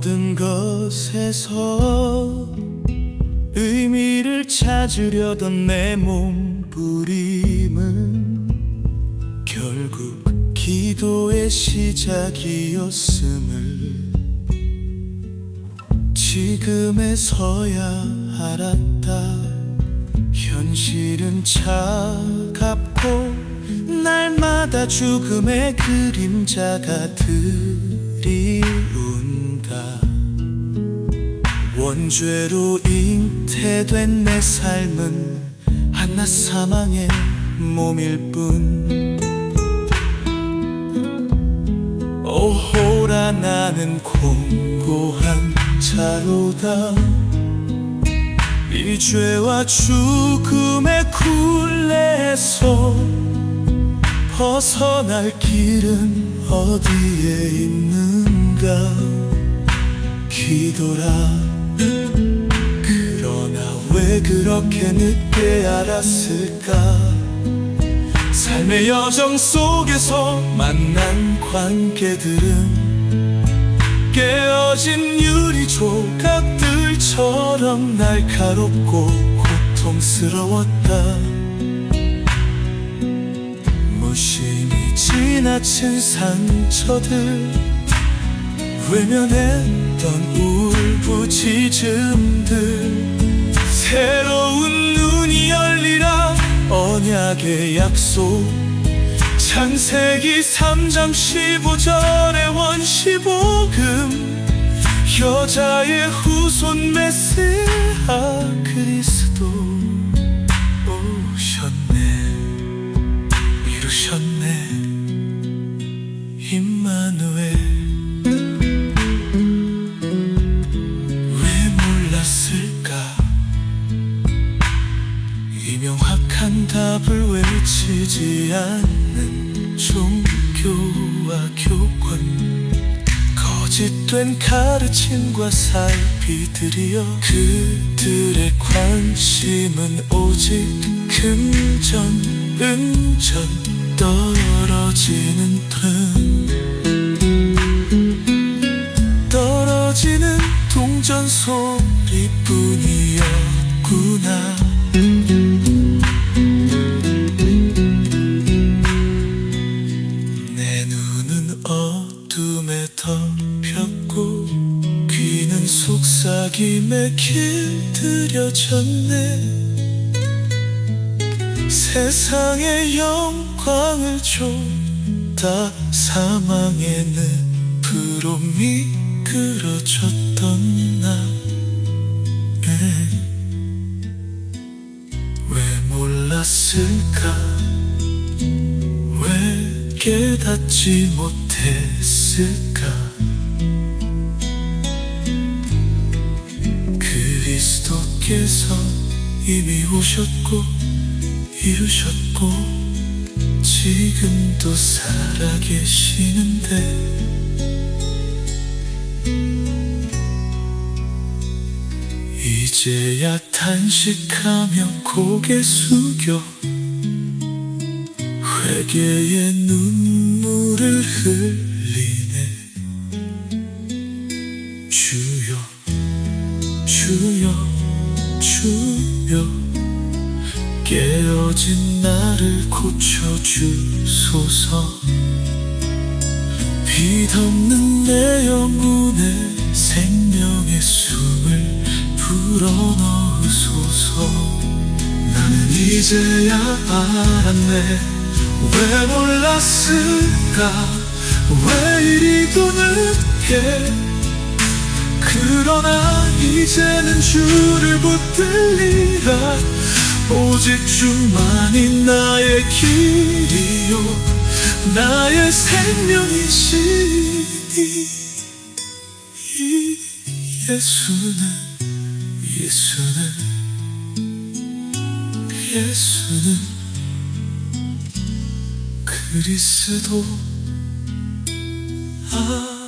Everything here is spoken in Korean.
모든 것에서 의미를 찾으려던 내 몸부림은 결국 기도의 시작이었음을 지금에서야 알았다. 현실은 차갑고 날마다 죽음의 그림자가 들이 죄로 잉태된 내 삶은 한낱 사망의 몸일 뿐. 오호라 나는 공고한 자로다. 이 죄와 죽음의 굴레에서 벗어날 길은 어디에 있는가? 기도라 왜 그렇게 늦게 알았을까? 삶의 여정 속에서 만난 관계들은 깨어진 유리 조각들처럼 날카롭고 고통스러웠다. 무심히 지나친 상처들 외면했던 울부짖음들 새로운 눈이 열리라. 언약의 약속. 창세기 3장 15절의 원시복음. 여자의 후손 메시아 그리스도. 오셨네. 이루셨네. 임마누엘 이명확한 답을 외치지 않는 종교와 교권. 거짓된 가르침과 살피들이여 그들의 관심은 오직 금전 은전 떨어지 속삭임에 길들여졌네. 세상의 영광을 줬다 사망의 늪으로 미끄러졌던 나 왜 몰랐을까? 왜 깨닫지 못했을까 그리스도께서 이미 오셨고 이루셨고 지금도 살아계시는데. 이제야 탄식하며 고개 숙여 회개의 눈물을 흘 깨어진 나를 고쳐주소서 빛없는 내 영혼에 생명의 숨을 불어넣으소서 나는 이제야 알았네. 왜 몰랐을까? 왜 이리도 늦게? 그러나 이제는 주를 붙들리라 오직 주만이 나의 길이요. 나의 생명이시니. 이 예수는 예수는 예수는 그리스도. 아